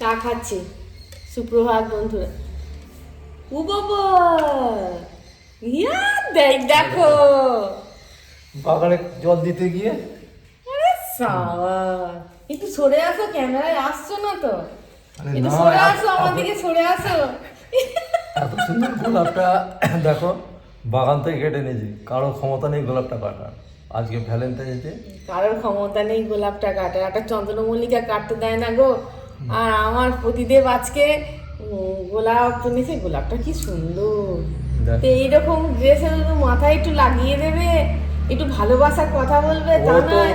চা খাচ্ছি। সুপ্রভাত বন্ধুরা। ইয়া দেখ দেখো। বাগানে জল দিতে গিয়ে? একটু সরে আসো ক্যামেরায় আসছো না তো? একটু সরে আসো আমার দিকে সরে আসো। এত সুন্দর গোলাপটা দেখো বাগান থেকে কেটে নিয়েছি কারোর ক্ষমতা নেই গোলাপটা কাটার। আজকে ভ্যালেন্টাইন্স ডে। কারোর ক্ষমতা নেই গোলাপটা কাটার। একটা চন্দ্রমল্লিকা কাটতে দেয় না গো। আর আমার প্রতিদেব আজকে গোলাপ এনেছে গোলাপটা কি সুন্দর। তো এইরকম ড্রেসের মাথায় একটু লাগিয়ে দেবে একটু ভালোবাসার কথা বলবে তা নয়।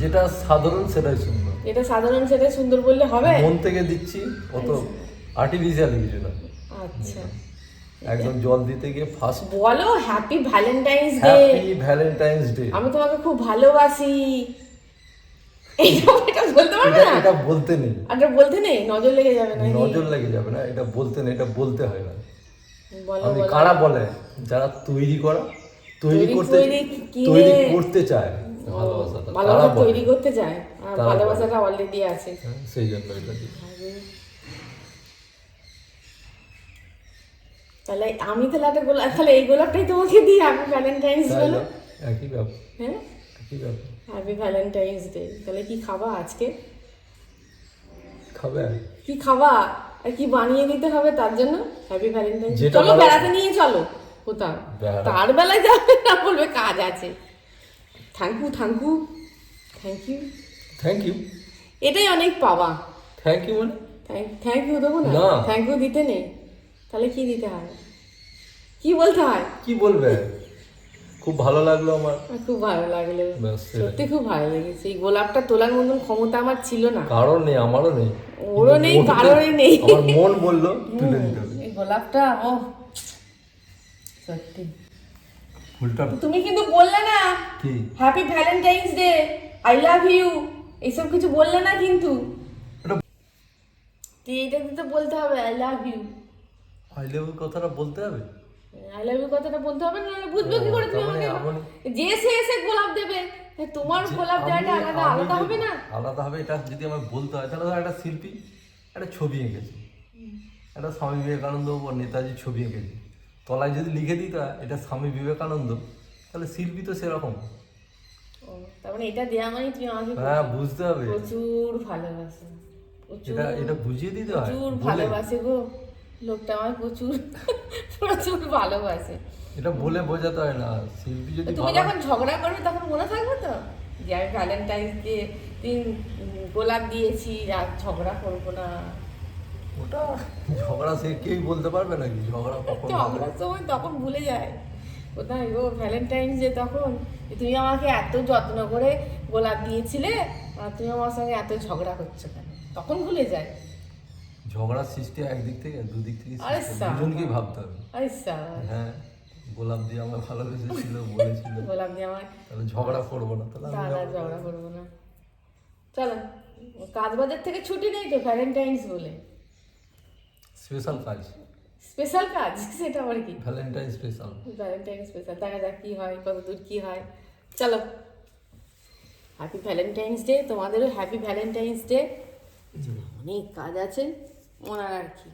যেটা সাধারণ সেটাই সুন্দর। এটা সাধারণ সেটা সুন্দর বললে হবে? মন থেকে দিচ্ছি ও তো আর্টিফিশিয়াল কিছু না আচ্ছা। একদম জল দিতে গিয়ে ফার্স্ট বলো happy Valentine's day happy Valentine's day আমি তোমাকে খুব ভালোবাসি। এটা এটা বলতে পারবে না? এটা বলতে নেই। আচ্ছা বলতে নেই? নজর লেগে যাবে না নজর লেগে যাবে না এটা বলতে নেই এটা বলতে হয় না। আমি কারা বলে? যারা তৈরি করা তৈরি করতে তৈরি করতে চায়। ভালোবাসা তৈরি করতে চায়? ভালোবাসাটা অলরেডি আছে। হ্যাঁ, সেই জন্য এটা তাহলে আমি তাহলে একটা গোলাপ তাহলে এই গোলাপটাই তোমাকে দিই আমি ভ্যালেন্টাইন্স বলো। একই ব্যাপার। হ্যাঁ? একই ব্যাপার। হ্যাপি ভ্যালেন্টাইন্স ডে তাহলে কি খাবা আজকে? খাবে? কি খাবা? আর কি বানিয়ে দিতে হবে তার জন্য? হ্যাপি ভ্যালেন্টাইন্স চলো বেড়াতে নিয়ে চলো। কোথাও? তার বেলায় যাবে না বলবে কাজ আছে। Thank you thank you thank you thank you এটাই অনেক পাওয়া। থ্যাংক ইউ মানে? থ্যাংক ইউ দেবো না। থ্যাংক ইউ দিতে নেই। তাহলে কি দিতে হয়? কি বলতে হয়? কি বলবে? খুব ভালো লাগল আমার। খুব ভালো লাগল। সত্যি খুব ভালো লেগেছে। এই গোলাপটা তোলার মতন ক্ষমতা আমার ছিল না। কারোর নেই আমারও নেই। ওরও নেই কারোরই নেই। আমার মন বলল তুলে নিতে এই গোলাপটা ও। সত্যি। ফুলটা তুমি কিন্তু বললে না। কি? Happy Valentine's day I love you এইসব কিছু বললে না কিন্তু। এটা- তো বলতে হবে I love you I love you কথাটা বলতে হবে? আই লাভ ইউ কথাটা বলতে হবে না বুঝবে কি করে তুমি আমাকে যে সে এসে গোলাপ দেবে তোমার গোলাপ দেওয়াটা আলাদা আলাদা হবে না? আলাদা হবে এটা যদি আমার বলতে হয় তাহলে একটা শিল্পী একটা ছবি এঁকেছে। একটা স্বামী বিবেকানন্দ বা নেতাজি ছবি এঁকেছে। তলায় যদি লিখে দিতে এটা স্বামী বিবেকানন্দ তাহলে শিল্পী তো সেরকম। ও, তার মানে এটা মানে তুমি আমাকে হ্যাঁ বুঝতে হবে। প্রচুর ভালোবাসে। এটা এটা বুঝিয়ে দিতে হয় প্রচুর ভালোবাসে গো। লোকটা আমার প্রচুর প্রচুর ভালোবাসে। এটা বলে বোঝাতে হয় না। শিল্পী যদি তুমি যখন ঝগড়া করবে তখন মনে থাকবে তো? যে আমি ভ্যালেন্টাইন্স ডে দিন গোলাপ দিয়েছি আর ঝগড়া করব না। ওটা ঝগড়া সে কেউ বলতে পারবে নাকি? ঝগড়া কখন? ঝগড়ার সময় তখন ভুলে যায়। কোথায় গো ভ্যালেন্টাইন্স ডে তখন? তুমি আমাকে এত যত্ন করে গোলাপ দিয়েছিলে আর তুমি আমার সঙ্গে এত ঝগড়া করছ কেন? তখন ভুলে যায়। ঝগড়ার সৃষ্টি একদিক থেকে দুদিক থেকে সৃষ্টি। সাবাস। ভাবতে হবে। স্যার হ্যাঁ গোলাপ দিয়ে আমার ভালোবেসেছিল বলেছিল। গোলাপ দিয়ে আমার তাহলে ঝগড়া করব না তাহলে ঝগড়া করব না। চলো কাজ বাজার থেকে ছুটি নেই তো ভ্যালেন্টাইন্স বলে? স্পেশাল কাজ। স্পেশাল কাজ? সেটা আবার কি? ভ্যালেন্টাইন স্পেশাল ভ্যালেন্টাইন স্পেশাল দেখা যাক কি হয় কত দূর কি হয়। চলো। হ্যাপি ভ্যালেন্টাইন্স ডে তোমাদেরও হ্যাপি ভ্যালেন্টাইন্স ডে অনেক কাজ আছে। ওনার আর কি।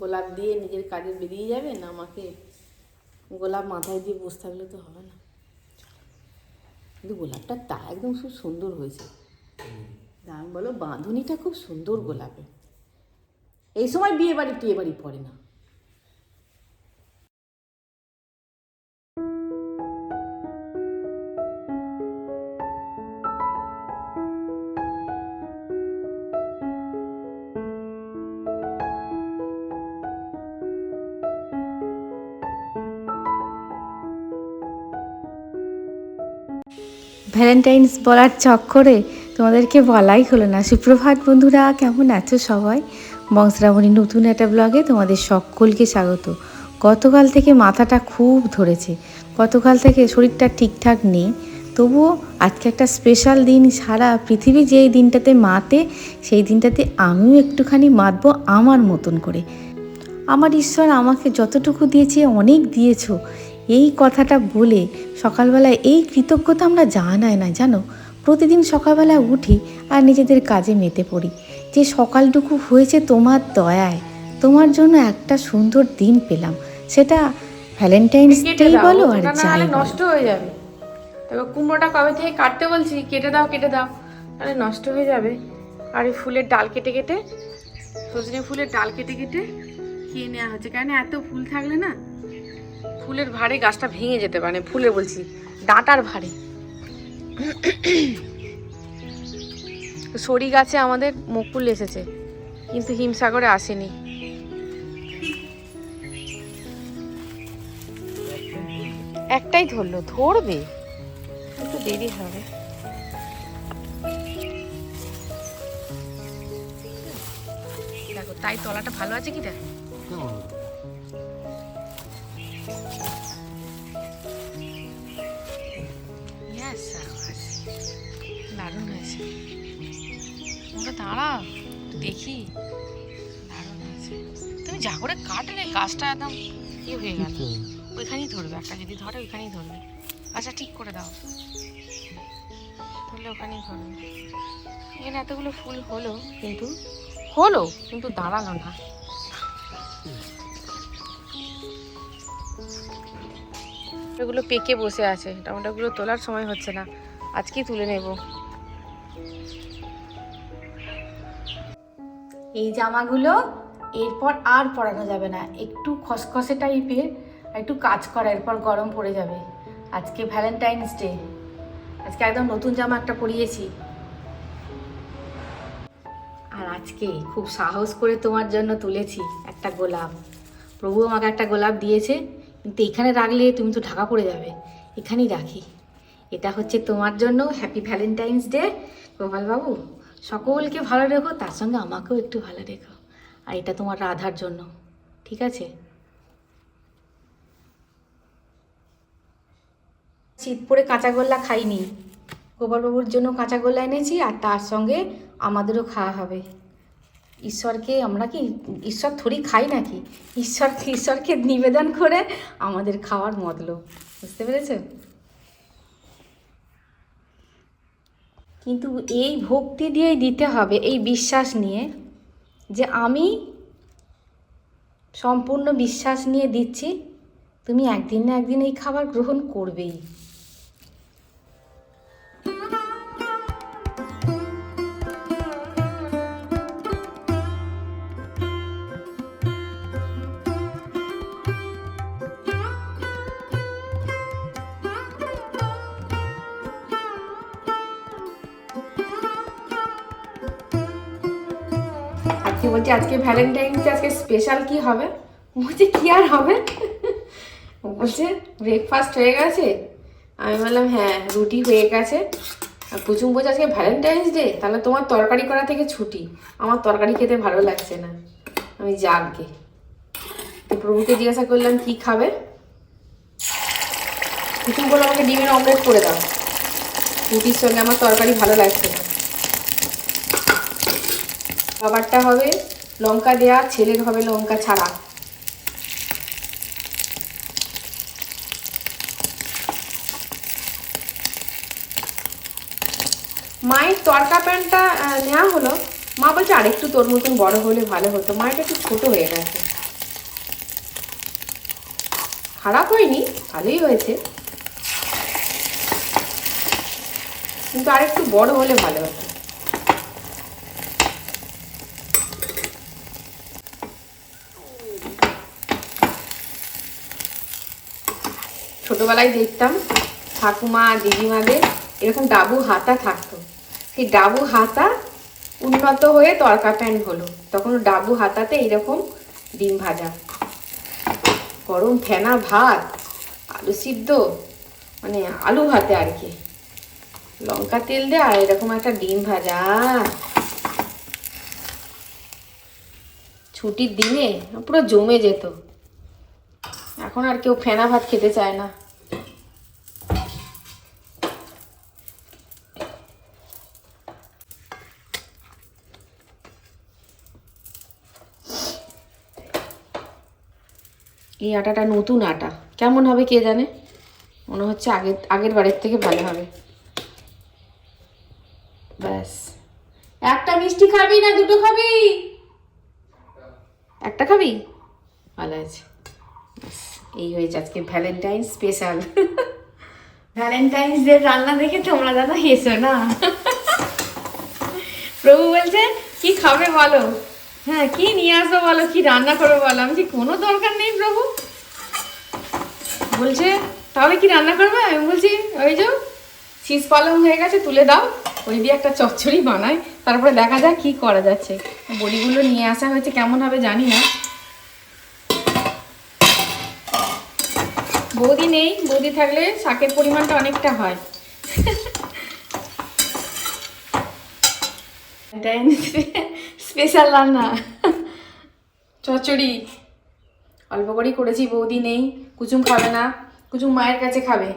গোলাপ দিয়ে নিজের কাজে বেরিয়ে যাবে না আমাকে গোলাপ মাথায় দিয়ে বসে থাকলে তো হবে না। কিন্তু গোলাপটা তা একদম খুব সুন্দর হয়েছে। দাম বলো বাঁধনিটা খুব সুন্দর গোলাপে এই সময় বিয়ে বাড়ি টিয়ে বাড়ি পড়ে না। ভ্যালেন্টাইন্স বলার চক্করে তোমাদেরকে বলাই হলো না। সুপ্রভাত বন্ধুরা, কেমন আছো সবাই? বংশরামণী নতুন একটা ব্লগে তোমাদের সকলকে স্বাগত। গতকাল থেকে মাথাটা খুব ধরেছে। গতকাল থেকে শরীরটা ঠিকঠাক নেই। তবুও আজকে একটা স্পেশাল দিন। সারা পৃথিবী যেই দিনটাতে মাতে, সেই দিনটাতে আমিও একটুখানি মাতবো আমার মতন করে। আমার ঈশ্বর আমাকে যতটুকু দিয়েছে, অনেক দিয়েছ। এই কথাটা বলে সকালবেলায় এই কৃতজ্ঞতা আমরা জানাই না জানো? প্রতিদিন সকালবেলা উঠি আর নিজেদের কাজে মেতে পড়ি। যে সকালটুকু হয়েছে তোমার দয়ায় তোমার জন্য একটা সুন্দর দিন পেলাম। সেটা ভ্যালেন্টাইন্স ডে বলো আর যাই নষ্ট হয়ে যাবে। তবে কুমড়োটা কবে থেকে কাটতে বলছি? কেটে দাও কেটে দাও। তাহলে নষ্ট হয়ে যাবে। আর এই ফুলের ডাল কেটে কেটে সজনে ফুলের ডাল কেটে কেটে খেয়ে নেওয়া হচ্ছে। কেন এত ফুল থাকলে না ফুলের ভারে গাছটা ভেঙে যেতে পারে ফুলে বলছি, ডাঁটার ভারে সরি গাছে আমাদের মুকুল এসেছে, কিন্তু হিমসাগরে আসেনি। একটাই ধরলো, ধরবে? একটু দেরি হবে। দেখো, তাই তলাটা ভালো আছে কি দেখো? দাঁড়াও দেখি। দারুণ হয়েছে তুমি যা করে কাটলে গাছটা একদম কি হয়ে গেল। ওইখানেই ধরবে একটা যদি ধরে ওইখানেই ধরবে। আচ্ছা ঠিক করে দাও। ধরলে ওখানেই ধরবে। এখানে এতগুলো ফুল হলো কিন্তু হলো কিন্তু দাঁড়াল না। এগুলো পেকে বসে আছে। টমেটোগুলো তোলার সময় হচ্ছে না। আজকেই তুলে নেব। এই জামাগুলো এরপর আর পরানো যাবে না। একটু খসখসে টাইপের একটু কাজ করা, এরপর গরম পড়ে যাবে। আজকে ভ্যালেন্টাইন্স ডে আজকে একদম নতুন জামা একটা পরিয়েছি। আর আজকে খুব সাহস করে তোমার জন্য তুলেছি একটা গোলাপ। প্রভু আমাকে একটা গোলাপ দিয়েছে, কিন্তু এখানে রাখলে তুমি তো ঢাকা পড়ে যাবে। এখানেই রাখি। এটা হচ্ছে তোমার জন্য হ্যাপি ভ্যালেন্টাইন্স ডে গোপালবাবু। সকলকে ভালো রেখো, তার সঙ্গে আমাকেও একটু ভালো রেখো। আর এটা তোমার রাধার জন্য, ঠিক আছে? শীত পরে কাঁচা গোল্লা খাইনি। গোপালবাবুর জন্য কাঁচা গোল্লা এনেছি আর তার সঙ্গে আমাদেরও খাওয়া হবে। ঈশ্বরকে আমরা কি, ঈশ্বর থরি খাই নাকি? ঈশ্বর, ঈশ্বরকে নিবেদন করে আমাদের খাওয়ার মতলব, বুঝতে পেরেছ? কিন্তু এই ভক্তি দিয়েই দিতে হবে, এই বিশ্বাস নিয়ে যে আমি সম্পূর্ণ বিশ্বাস নিয়ে দিচ্ছি, তুমি একদিন না একদিন এই খাবার গ্রহণ করবেই। বলছি, আজকে ভ্যালেন্টাইন্স আজকে স্পেশাল কি হবে? বলছি, কি আর হবে? বলছে ব্রেকফাস্ট হয়ে গেছে। আমি বললাম হ্যাঁ রুটি হয়ে গেছে। আর কুচুম বলছে, আজকে ভ্যালেন্টাইন্স ডে তাহলে তোমার তরকারি করা থেকে ছুটি। আমার তরকারি খেতে ভালো লাগছে না। আমি যাকগে তো প্রভুকে জিজ্ঞাসা করলাম, কি খাবে? কুচুম বলে আমাকে ডিমের অমলেট করে দাও। রুটির সঙ্গে আমার তরকারি ভালো লাগছে না। খাবারটা হবে, লঙ্কা দেয়া ছেলের হবে লঙ্কা ছাড়া। মায়ের তরকা প্যান্টটা নেওয়া হলো। মা বলছে, আরেকটু তোর মতন বড় হলে ভালো হতো। মায়ের একটু ছোট হয়ে গেছে। খারাপ হয়নি, ভালোই হয়েছে। কিন্তু আরেকটু বড় হলে ভালো হতো। ছোটবেলায় দেখতাম ঠাকুমা, দিদিমাদের এরকম ডাবু হাতা থাকতো। সেই ডাবু হাতা উন্নত হয়ে তরকা প্যান হলো। তখন ডাবু হাতাতে এরকম ডিম ভাজা। গরম ফেনা ভাত, আলু সিদ্ধ মানে আলু ভাতে আর কি। লঙ্কা তেল দেয় আর এরকম একটা ডিম ভাজা। ছুটির দিনে পুরো জমে যেত। এখন আর কেউ ফেনা ভাত খেতে চায় না। এই আটাটা নতুন আটা। কেমন হবে কে জানে? মনে হচ্ছে আগের আগের বারের থেকে ভালো হবে। ব্যাস। একটা মিষ্টি খাবি না দুটো খাবি? একটা খাবি? ভালো আছে। এই হয়েছে আজকে ভ্যালেন্টাইন স্পেশাল ভ্যালেন্টাইন্স ডে রান্না দেখে তোমরা দাদা হেসো না। প্রভু বলছে, কি খাবে বলো? হ্যাঁ কি নিয়ে আসব বলো? কি রান্না করব বলো? আমি যে কোনো দরকার নেই প্রভু। বলছে, তাহলে কি রান্না করবে? আমি বলছি, ওই যে শীষ পালং হয়ে গেছে, তুলে দাও। ওই দিয়ে একটা চচ্চড়ি বানাই। তারপরে দেখা যাক কি করা যাচ্ছে। বড়িগুলো নিয়ে আসা হয়েছে, কেমন হবে জানি না। বৌদি নেই, বৌদি থাকলে শাকের পরিমাণটা অনেকটা হয়। স্পেশাল রান্না। চচ্চড়ি। অল্প করেই করেছি বৌদি নেই কুচুম খাবে না। কুচুম মায়ের কাছে খাবে।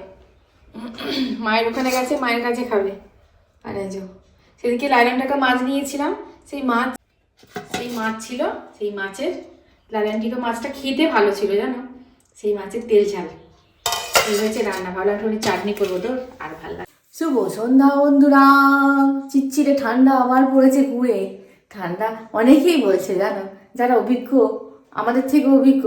মায়ের ওখানে গেছে মায়ের কাছে খাবে। আর এই যে সেদিকে লাইলন টাকা মাছ নিয়েছিলাম সেই মাছ সেই মাছ ছিল সেই মাছের লাইলন টিকা মাছটা খেতে ভালো ছিল জানো? সেই মাছের তেল ঝাল। এই হচ্ছে রান্না। ভালো একটু চাটনি করব তো আর ভালো লাগে শুভ সন্ধ্যা বন্ধুরা। চিচ্ছিরে ঠান্ডা আবার পড়েছে কুড়ে ঠান্ডা অনেকেই বলছে, জানো? যারা অভিজ্ঞ, আমাদের থেকে অভিজ্ঞ,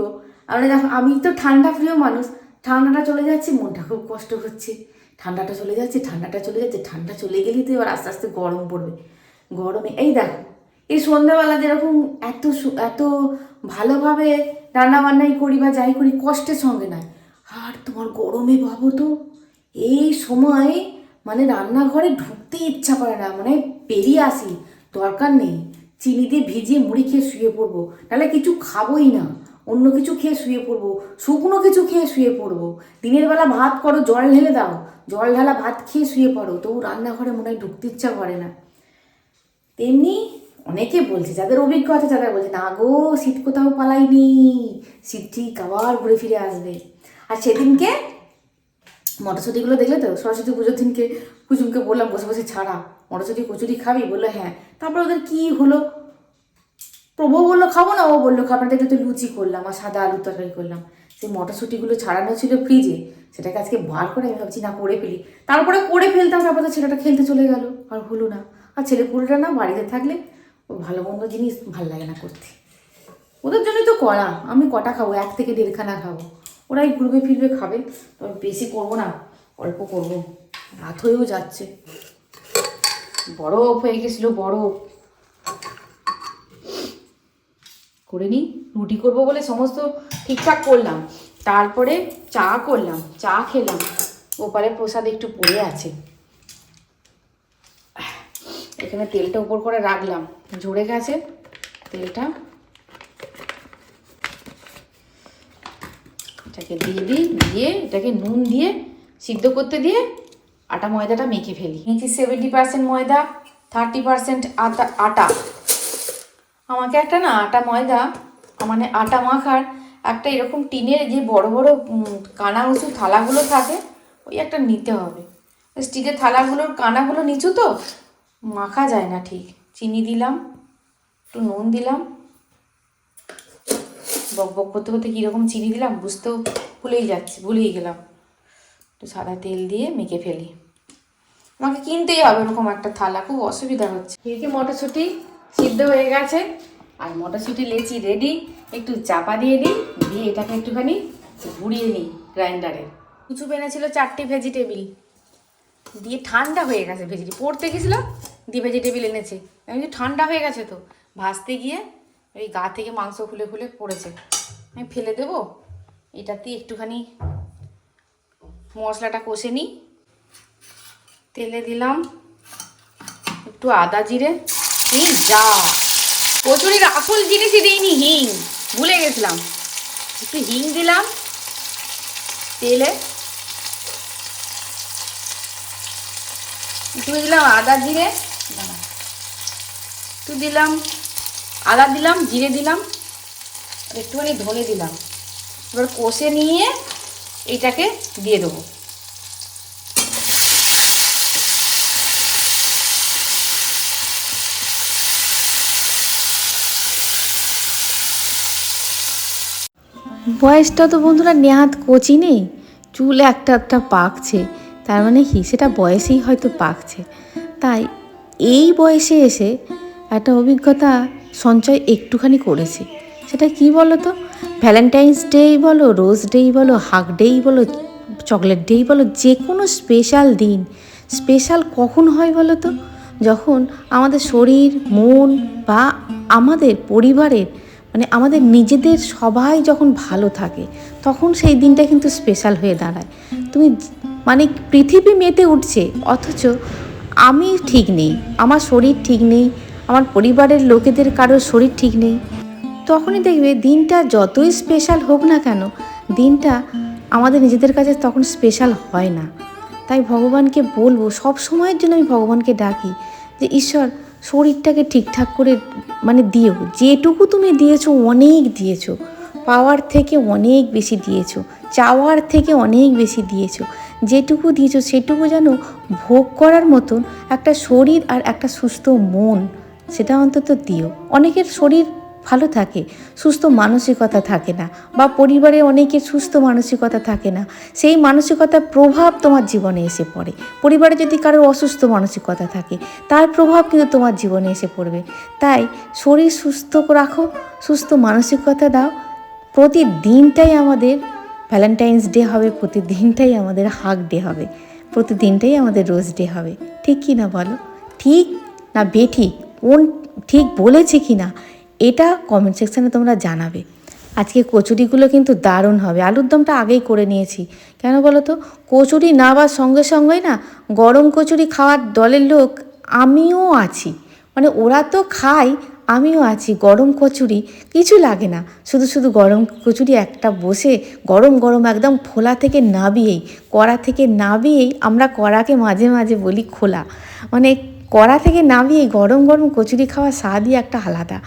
আমরা যখন আমি তো ঠান্ডা প্রিয় মানুষ। ঠান্ডাটা চলে যাচ্ছে, মনটা খুব কষ্ট হচ্ছে। ঠান্ডাটা চলে যাচ্ছে, ঠান্ডাটা চলে যাচ্ছে, ঠান্ডা চলে গেলেই তো এবার আস্তে আস্তে গরম পড়বে। গরমে, এই দেখো, এই সন্ধ্যাবেলা যেরকম এত এত ভালোভাবে রান্না বান্নাই করি বা যাই করি, কষ্টের সঙ্গে নয়। আর তোমার গরমে ভাবো তো, এই সময় মানে রান্নাঘরে ঢুকতে ইচ্ছা করে না মানে বেরিয়ে আসি, দরকার নেই। চিনি দিয়ে ভিজিয়ে মুড়ি খেয়ে শুয়ে পড়ব। নাহলে কিছু খাবোই না। অন্য কিছু খেয়ে শুয়ে পড়ব। শুকনো কিছু খেয়ে শুয়ে পড়ব। দিনের বেলা ভাত করো, জল ঢেলে দাও। জল ঢালা ভাত খেয়ে শুয়ে পড়ো। তবু রান্নাঘরে মনে হয় ঢুকতে ইচ্ছা করে না। তেমনি অনেকে বলছে, যাদের অভিজ্ঞতা তারা বলছে, না গো, শীত কোথাও পালাইনি। শীত ঠিক আবার ঘুরে ফিরে আসবে। আর সেদিনকে মটরশুঁটিগুলো দেখলে তো সরস্বতী পুজোর দিনকে কুচুমকে বললাম, বসে বসে ছাড়া, মটরশুঁটি, কচুরি খাবি? বলল হ্যাঁ। তারপর ওদের কি হলো? প্রভু বলল, খাব না। ও বলল খাবার দেখলে তো লুচি করলাম আর সাদা আলুর তরকারি করলাম। সেই মটরশুঁটিগুলো ছাড়ানো ছিল ফ্রিজে সেটাকে আজকে বার করে আমি ভাবছি, না, করে ফেলি। তারপরে করে ফেলতাম, তারপরে তো ছেলেটা খেলতে চলে গেল। আর হলো না। আর ছেলে পুরোটা না বাড়িতে থাকলে ও ভালো মন্দ জিনিস ভালো লাগে না করতে। ওদের জন্যই তো করা আমি কটা খাব? এক থেকে দেড়খানা খাব। ওরাই ঘুরবে ফিরবে খাবে। তবে বেশি করব না, অল্প করব। রাত হয়েও যাচ্ছে। বরফ হয়ে গেছিল বরফ করে নিই, রুটি করব বলে সমস্ত ঠিকঠাক করলাম। তারপরে চা করলাম, চা খেলাম। ওপারে প্রসাদ একটু পড়ে আছে। এখানে তেলটা উপর করে রাখলাম। ঝরে গেছে তেলটা। এটাকে দিয়ে দিই, দিয়ে এটাকে নুন দিয়ে সিদ্ধ করতে দিয়ে আটা ময়দাটা মেখে ফেলি। নিয়েছি সেভেন্টি পার্সেন্ট ময়দা থার্টি পার্সেন্ট আটা আটা। আমাকে একটা না আটা ময়দা মানে আটা মাখার একটা এরকম টিনের যে বড় বড় কানা উঁচু থালাগুলো থাকে, ওই একটা নিতে হবে। স্টিলের থালাগুলোর কানাগুলো নিচু তো, মাখা যায় না ঠিক। চিনি দিলাম, একটু নুন দিলাম বক বক করতে করতে কীরকম চিনি দিলাম বুঝতেও ভুলেই যাচ্ছি ভুলেই গেলাম। একটু সাদা তেল দিয়ে মেখে ফেলি। আমাকে কিনতেই হবে এরকম একটা থালা খুব অসুবিধা হচ্ছে। এদিকে মটরশুঁটি সিদ্ধ হয়ে গেছে। আর মটরশুঁটি লেচি রেডি একটু চাপা দিয়ে দিই দিয়ে এটাকে একটুখানি গুঁড়িয়ে নিই গ্রাইন্ডারে। কুচু এনেছিল চারটে ভেজিটেবিল দিয়ে ঠান্ডা হয়ে গেছে ভেজিটেবিল পড়তে গেছিলাম দিয়ে ভেজিটেবিল এনেছে। আমি ঠান্ডা হয়ে গেছে তো। ভাজতে গিয়ে ওই গা থেকে মাংস খুলে খুলে পড়েছে। আমি ফেলে দেবো। এটাতে একটুখানি মশলাটা কষে নিই। তেলে দিলাম একটু আদা জিরে, এই যা! কচুরির আসল জিনিসই দিইনি, হিং। ভুলে গেছিলাম। একটু হিং দিলাম তেলে। একটু দিলাম আদা জিরে। একটু দিলাম আদা দিলাম, জিরে দিলাম একটুখানি ধনে দিলাম। এবার কষে নিয়ে এটাকে দিয়ে দেবো। বয়সটা তো বন্ধুরা নেহাত কচি নেই। চুল একটা একটা পাকছে। তার মানে কি? সেটা বয়সেই হয়তো পাকছে। তাই এই বয়সে এসে একটা অভিজ্ঞতা সঞ্চয় একটুখানি করেছি। সেটা কি বলো তো ভ্যালেন্টাইন্স ডেই বলো রোজ ডেই বলো হাগ ডেই বলো চকলেট ডেই বলো যে কোনো স্পেশাল দিন। স্পেশাল কখন হয় বলো তো যখন আমাদের শরীর, মন বা আমাদের পরিবারের মানে আমাদের নিজেদের সবাই যখন ভালো থাকে, তখন সেই দিনটা কিন্তু স্পেশাল হয়ে দাঁড়ায়। তুমি মানে পৃথিবী মেতে উঠছে, অথচ আমি ঠিক নেই, আমার শরীর ঠিক নেই আমার পরিবারের লোকেদের কারোর শরীর ঠিক নেই। তখনই দেখবে দিনটা যতই স্পেশাল হোক না কেন, দিনটা আমাদের নিজেদের কাছে তখন স্পেশাল হয় না। তাই ভগবানকে বলব, সব সময়ের জন্য আমি ভগবানকে ডাকি যে, ঈশ্বর, শরীরটাকে ঠিকঠাক করে মানে দিও। যেটুকু তুমি দিয়েছ অনেক দিয়েছ। পাওয়ার থেকে অনেক বেশি দিয়েছ। চাওয়ার থেকে অনেক বেশি দিয়েছ। যেটুকু দিয়েছ সেটুকু যেন ভোগ করার মতন একটা শরীর আর একটা সুস্থ মন সেটা অন্তত দিও। অনেকের শরীর ভালো থাকে, সুস্থ মানসিকতা থাকে না বা পরিবারে অনেকের সুস্থ মানসিকতা থাকে না। সেই মানসিকতার প্রভাব তোমার জীবনে এসে পড়ে। পরিবারে যদি কারোর অসুস্থ মানসিকতা থাকে, তার প্রভাব কিন্তু তোমার জীবনে এসে পড়বে। তাই শরীর সুস্থ রাখো, সুস্থ মানসিকতা দাও। প্রতিদিনটাই আমাদের ভ্যালেন্টাইন্স ডে হবে, প্রতিদিনটাই আমাদের হাগ ডে হবে, প্রতিদিনটাই আমাদের রোজ ডে হবে। ঠিক কি না বলো? ঠিক না বেঠিক? কোন ঠিক বলেছে কি না এটা কমেন্ট সেকশানে তোমরা জানাবে। আজকে কচুরিগুলো কিন্তু দারুণ হবে। আলুর দমটা আগেই করে নিয়েছি। কেন বলো তো? কচুরি নাবার সঙ্গে সঙ্গেই না, গরম কচুরি খাওয়ার দলের লোক আমিও আছি। মানে ওরা তো খায়, আমিও আছি। গরম কচুরি কিছু লাগে না। শুধু শুধু গরম কচুরি একটা বসে, গরম গরম একদম ফোলা থেকে নাবিয়েই, কড়া থেকে নাবিয়েই আমরা কড়াকে মাঝে মাঝে বলি খোলা। মানে কড়া থেকে নামিয়ে গরম গরম কচুরি খাওয়া স্বাদই একটা আলাদা।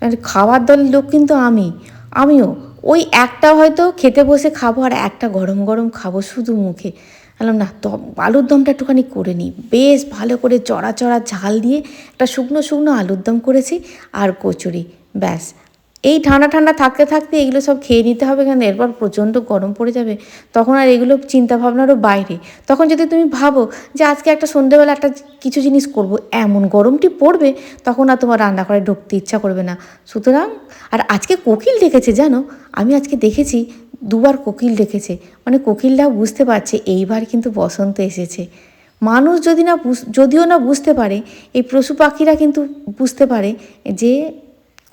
মানে খাওয়ার দলের লোক কিন্তু আমি। আমিও। ওই একটা হয়তো খেতে বসে খাব আর একটা গরম গরম খাব শুধু মুখে। বললাম, না তো আলুর দমটা একটুখানি করে নিই। বেশ ভালো করে চড়া চড়া ঝাল দিয়ে একটা শুকনো শুকনো আলুর দম করেছি আর কচুরি। ব্যাস। এই ঠান্ডা ঠান্ডা থাকতে থাকতে এগুলো সব খেয়ে নিতে হবে কেন? এরপর প্রচণ্ড গরম পড়ে যাবে। তখন আর এগুলো চিন্তা ভাবনারও বাইরে। তখন যদি তুমি ভাবো যে আজকে একটা সন্ধ্যেবেলা একটা কিছু জিনিস করব, এমন গরমটি পড়বে, তখন আর তোমার রান্না করে ঢুকতে ইচ্ছা করবে না। সুতরাং, আর আজকে কোকিল ডেকেছে জানো? আমি আজকে দেখেছি, দুবার কোকিল ডেকেছে। মানে কোকিলরাও বুঝতে পারছে, এইবার কিন্তু বসন্ত এসেছে। মানুষ যদি না যদিও না বুঝতে পারে, এই পশু পাখিরা কিন্তু বুঝতে পারে যে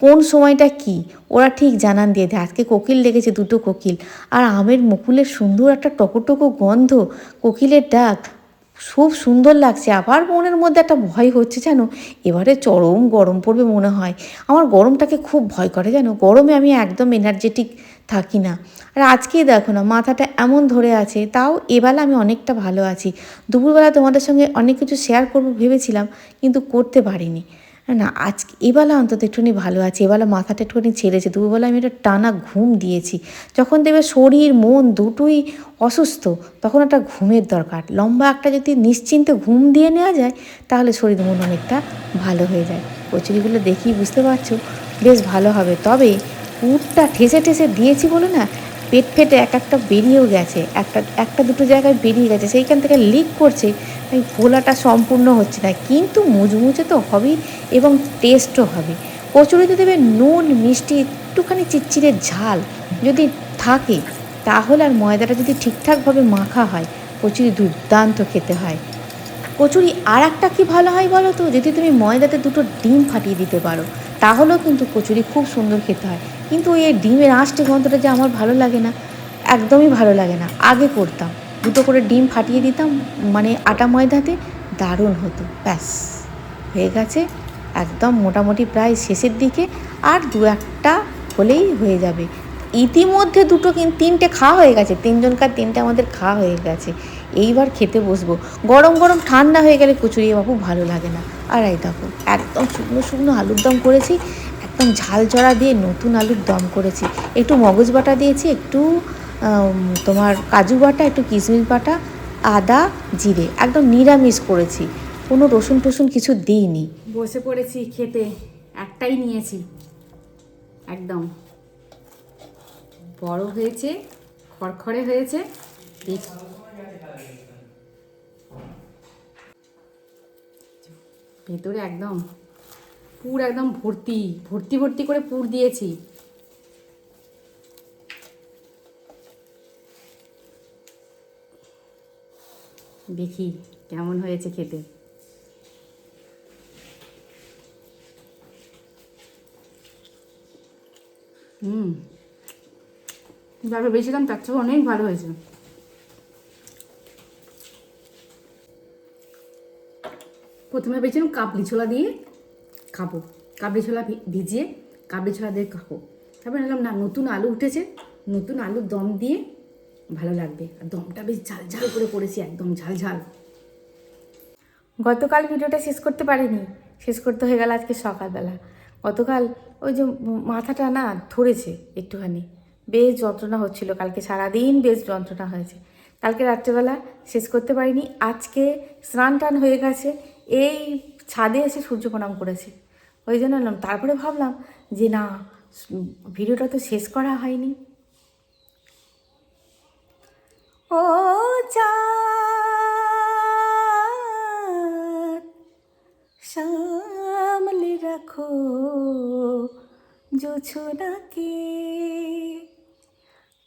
কোন সময়টা কি? ওরা ঠিক জানান দিয়ে দেয়। আজকে কোকিল ডেকেছে দুটো কোকিল। আর আমের মুকুলের সুন্দর একটা টকো গন্ধ, কোকিলের ডাক, খুব সুন্দর লাগছে। আবার মনের মধ্যে একটা ভয় হচ্ছে জানো? এবারে চরম গরম পড়বে মনে হয়। আমার গরমটাকে খুব ভয় করে জানো? গরমে আমি একদম এনার্জেটিক থাকি না। আর আজকেই দেখো না, মাথাটা এমন ধরে আছে, তাও এবেলা আমি অনেকটা ভালো আছি। দুপুরবেলা তোমাদের সঙ্গে অনেক কিছু শেয়ার করব ভেবেছিলাম, কিন্তু করতে পারিনি। না, আজকে, এবেলা অন্তত একটুখানি ভালো আছে। এবেলা মাথাটা একটুখানি ছেড়েছে দুপুরবেলা আমি একটা টানা ঘুম দিয়েছি। যখন দেবে শরীর, মন দুটোই অসুস্থ, তখন একটা ঘুমের দরকার। লম্বা একটা যদি নিশ্চিন্তে ঘুম দিয়ে নেওয়া যায়, তাহলে শরীর, মন অনেকটা ভালো হয়ে যায়। কচুরিগুলো দেখি বুঝতে পারছ, বেশ ভালো হবে। তবে পুরটা ঠেসে ঠেসে দিয়েছি বলে না পেট ফেটে এক একটা বেরিয়েও গেছে, একটা একটা দুটো জায়গায় বেরিয়ে গেছে, সেইখান থেকে লিক করছে, তাই ফোলাটা সম্পূর্ণ হচ্ছে না। কিন্তু মুচমুচে তো হবেই এবং টেস্টও হবে। কচুরিতে দেবে নুন, মিষ্টি, একটুখানি চিটচিড়ে ঝাল যদি থাকে, তাহলে আর ময়দাটা যদি ঠিকঠাকভাবে মাখা হয়, কচুরি দুর্দান্ত খেতে হয়। কচুরি আর একটা কী ভালো হয় বলো তো? যদি তুমি ময়দাতে দুটো ডিম ফাটিয়ে দিতে পারো, তাহলেও কিন্তু কচুরি খুব সুন্দর খেতে হয়। কিন্তু এই ডিমের আঁশটে গন্ধটা যে আমার ভালো লাগে না, একদমই ভালো লাগে না। আগে করতাম। দুটো করে ডিম ফাটিয়ে দিতাম মানে আটা ময়দাতে, দারুণ হতো। ব্যাস, হয়ে গেছে। একদম মোটামুটি প্রায় শেষের দিকে, আর দু একটা হলেই হয়ে যাবে। ইতিমধ্যে দুটো তিনটে খাওয়া হয়ে গেছে। তিনজনকার তিনটে আমাদের খাওয়া হয়ে গেছে। এইবার খেতে বসবো। গরম গরম ঠান্ডা হয়ে গেলে কচুরি বাবু ভালো লাগে না। আর এই দেখো একদম শুকনো শুকনো আলুর দম করেছি। একদম ঝাল জড়া দিয়ে নতুন আলুর দম করেছি। একটু মগজ বাটা দিয়েছি, একটু তোমার কাজু বাটা, একটু কিশমিশ বাটা, আদা, জিরে, একদম নিরামিষ করেছি। কোনো রসুন টসুন কিছু দিইনি। বসে পড়েছি খেতে, একটাই নিয়েছি। একদম। বড় হয়েছে, খড়খড়ে হয়েছে ভেতরে একদম পুর একদম ভর্তি ভর্তি ভর্তি করে পুর দিয়েছি। দেখি কেমন হয়েছে খেতে। হুম বেশি দাম তার চেয়ে অনেক ভালো হয়েছে। প্রথমে ভেবেছিলাম কাবলি ছোলা দিয়ে খাব কাবলি ছোলা ভিজিয়ে কাবলি ছোলা দিয়ে খাব তারপরে নিলাম না, নতুন আলু উঠেছে। নতুন আলুর দম দিয়ে ভালো লাগবে। আর দমটা বেশ ঝাল ঝাল করে করেছি, একদম ঝাল ঝাল গতকাল ভিডিওটা শেষ করতে পারিনি। শেষ করতে হয়ে গেল আজকে সকালবেলা। গতকাল ওই যে মাথাটা না ধরেছে একটুখানি। বেশ যন্ত্রণা হচ্ছিল। কালকে সারাদিন বেশ যন্ত্রণা হয়েছে। কালকে রাত্রেবেলা শেষ করতে পারিনি। আজকে স্নান টান হয়ে গেছে। এই ছাদে এসে সূর্য প্রণাম করেছে। ওই জন্য এলাম। তারপরে ভাবলাম যে না, ভিডিওটা তো শেষ করা হয়নি। ও সামলে রাখো জোছনাকে।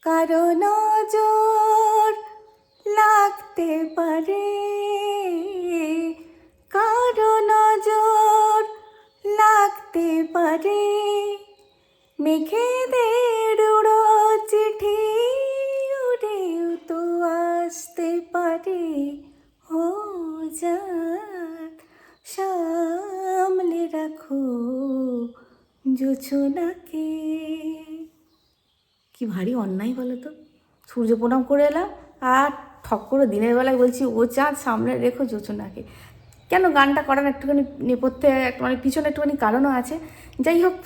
কারও নজর লাগতে পারে। কারও নজর লাগতে পারে। মেঘেদের উড়ো চিঠি উড়েও তো আসতে পারে। ও যান সামলে রাখো জোছনাকে কি ভারী অন্যায় বলো তো। সূর্য প্রণাম করে এলাম আর ঠক করে দিনের বেলায় বলছি, ও চাঁদ সামনে রেখো জোছনাকে কেন গানটা করার একটুখানি নেপথ্যে মানে পিছনে একটুখানি কারণও আছে? যাই হোক,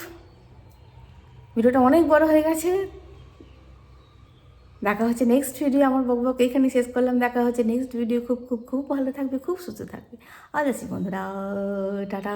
ভিডিওটা অনেক বড় হয়ে গেছে। দেখা হচ্ছে নেক্সট ভিডিও আমার বকবক এখানে শেষ করলাম। দেখা হচ্ছে নেক্সট ভিডিও খুব খুব খুব ভালো থাকবে, খুব সুস্থ থাকবে। আজ আসি বন্ধুরা, টাটা।